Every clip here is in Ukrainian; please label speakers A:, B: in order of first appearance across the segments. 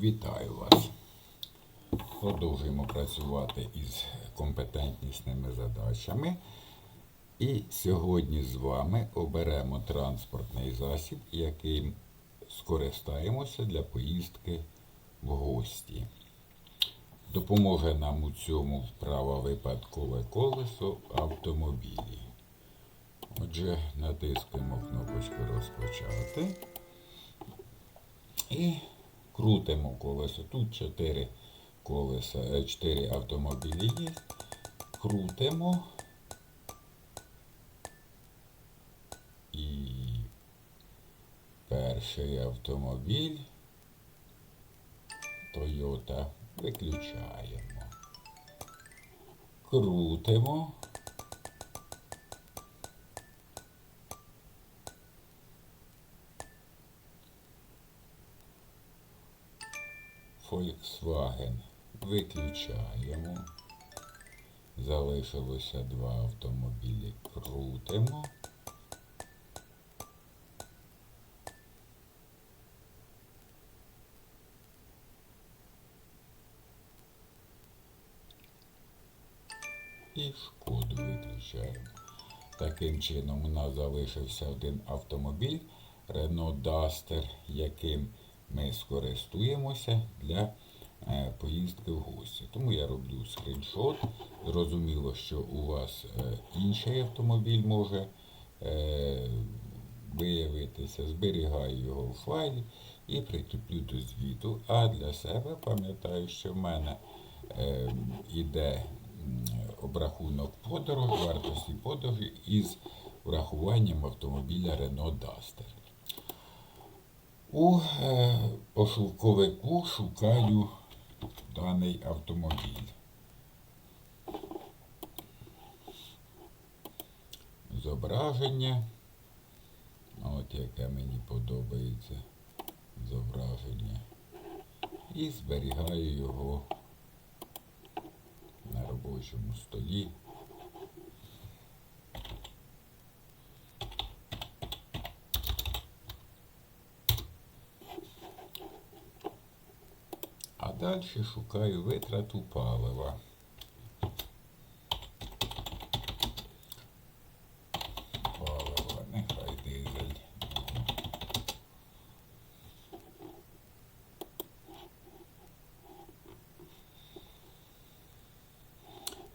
A: Вітаю вас. Продовжуємо працювати із компетентнісними задачами. І сьогодні з вами оберемо транспортний засіб, яким скористаємося для поїздки в гості. Допоможе нам у цьому вправа випадкове колесо автомобілі. Отже, натискуємо кнопочку розпочати. І крутимо колесо. Тут 4 колеса, 4 автомобілі є. Крутимо. І перший автомобіль Toyota виключаємо. Крутимо. Volkswagen виключаємо. Залишилося два автомобілі. Крутимо. І шкоду виключаємо. Таким чином у нас залишився один автомобіль Renault Duster, яким ми скористуємося для е, поїздки в гості. Тому я роблю скріншот. Зрозуміло, що у вас е, інший автомобіль може е, виявитися. Зберігаю його в файлі і прикріплю до звіту. А для себе пам'ятаю, що в мене е, м, обрахунок подорожі, вартості подорожі із врахуванням автомобіля Renault Duster. У е, пошуковику шукаю даний автомобіль. Зображення. От яке мені подобається зображення. І зберігаю його на робочому столі. А далі шукаю витрату палива. Паливо, нехай дизель.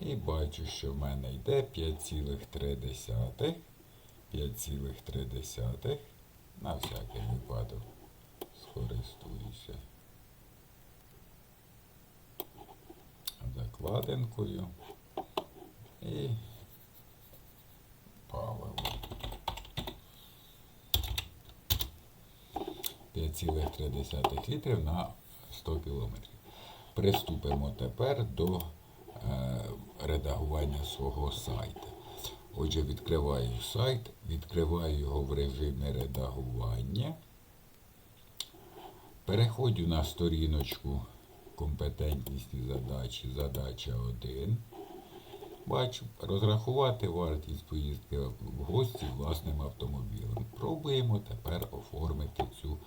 A: І бачу, що в мене йде 5,3. 5,3. На всякий випадок скористуюся. Закладинкою і паливо. 5,3 літрів на 100 кілометрів. Приступимо тепер до е, редагування свого сайту. Отже, відкриваю сайт, відкриваю його в режимі редагування. Переходжу на сторіночку компетентнісні задачі. Задача 1. Бачу, розрахувати вартість поїздки в гості власним автомобілем. Пробуємо тепер оформити цю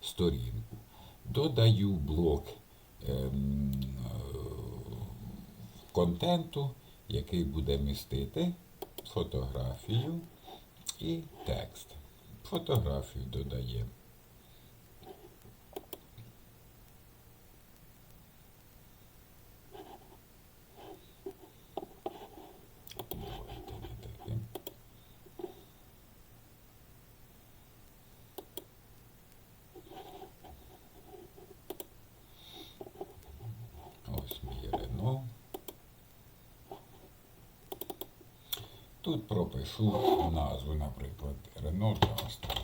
A: сторінку. Додаю блок ем, е, контенту, який буде містити фотографію і текст. Фотографію додаємо. Тут пропишу назву, наприклад, Рено Duster.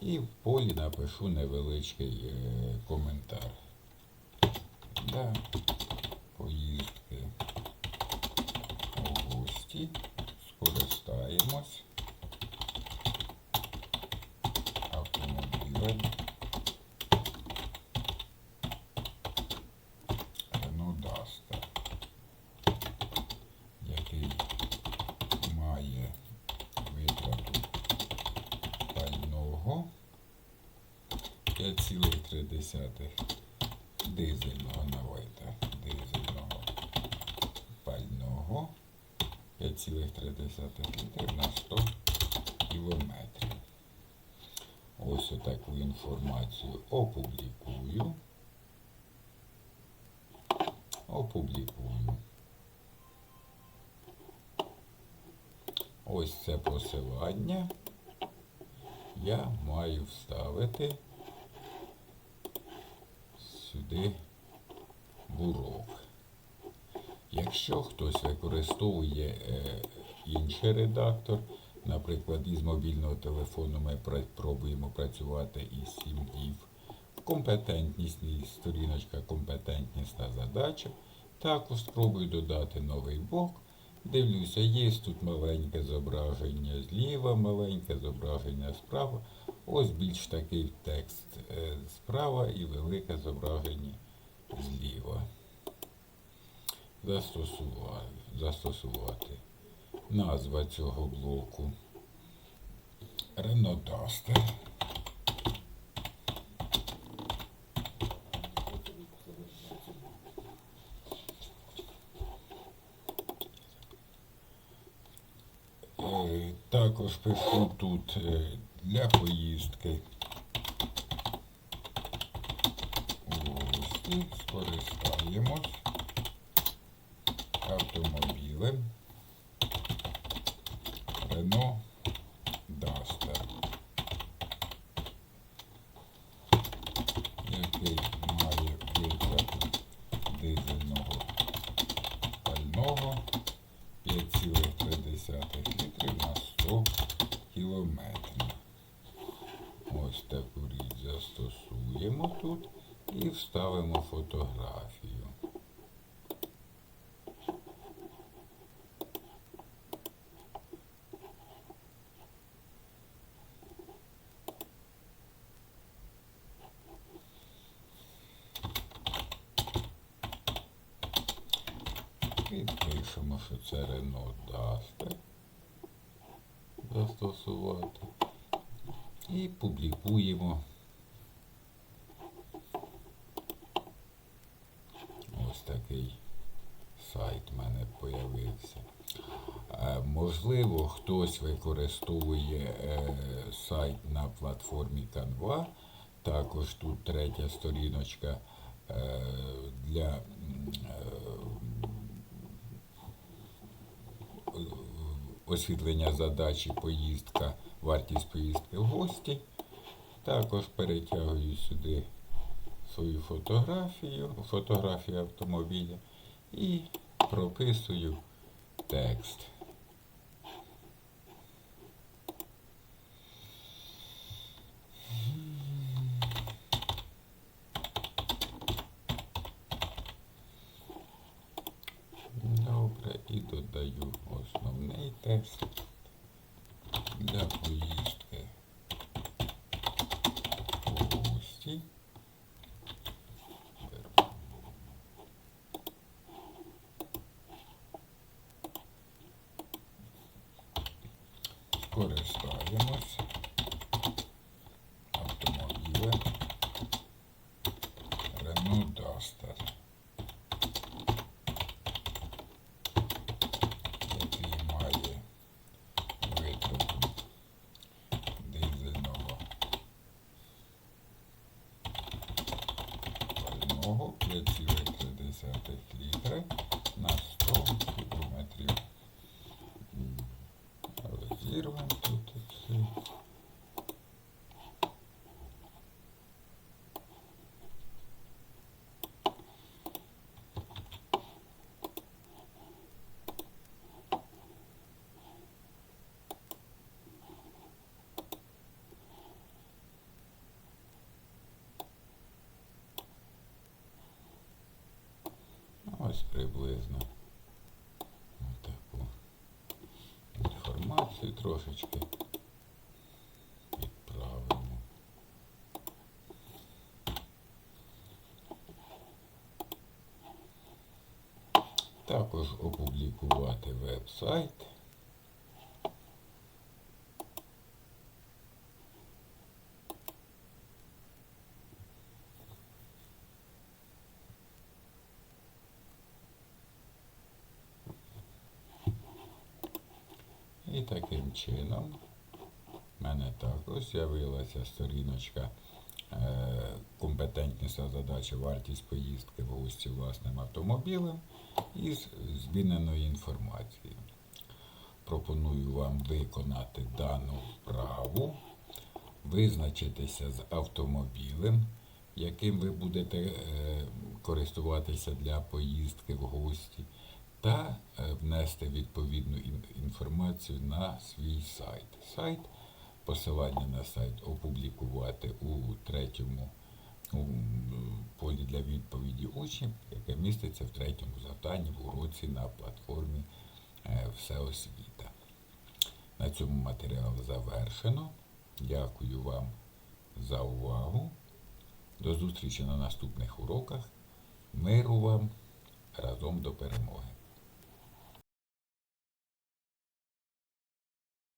A: І в полі напишу невеличкий е, коментар. Для поїздки у гості скористаємось автомобілем Renault Duster, який має витрату дизельного навайта, дизельного пального 5,3 літрів на 100 кілометрів. Ось таку інформацію опублікую. Опублікую. Ось це посилання я маю вставити сюди в урок. Якщо хтось використовує е, інший редактор, наприклад, із мобільного телефону ми пробуємо працювати із 7 днів. Компетентність, сторіночка компетентність та задача. Також спробую додати новий блок. Дивлюся, є тут маленьке зображення зліва, маленьке зображення справа. Ось більш такий текст е, справа і велике зображення зліва. Застосувати. Застосувати. Назва цього блоку. Renault Duster. Е, Також пишу тут е, для поїздки. гості скористаємось автомобілем Renault Duster, який має витрати дизельного пального 5,3 літрів на 100 кілометрів. Ось таку річ застосуємо тут і вставимо фотографію. Підпишемо, що це Renault Duster застосувати. І публікуємо. Ось такий сайт в мене появився. Е, Можливо, хтось використовує е, сайт на платформі Canva. Також тут третя сторіночка е, для освітлення задачі поїздка, вартість поїздки в гості. Також перетягую сюди свою фотографію, фотографію автомобіля і прописую текст. Добре, і додаю основний текст для поїздки у гості. Скористаємось автомобілем Renault Duster. який має витрату дизельного пального 5,3 літри на 100 кілометрів. Розірвемо тут це. Ось приблизно інформацію трошечки підправимо. Також опублікувати веб-сайт. Таким чином в мене також з'явилася сторіночка е, компетентність та задача вартість поїздки в гості власним автомобілем із зміненою інформацією. Пропоную вам виконати дану вправу, визначитися з автомобілем, яким ви будете е, користуватися для поїздки в гості, та е, внести відповідну інформацію на свій сайт. Сайт, посилання на сайт опублікувати у третьому у полі для відповіді учнів, яке міститься в третьому завданні в уроці на платформі е, Всеосвіта. На цьому матеріал завершено. Дякую вам за увагу. До зустрічі на наступних уроках. Миру вам разом до перемоги.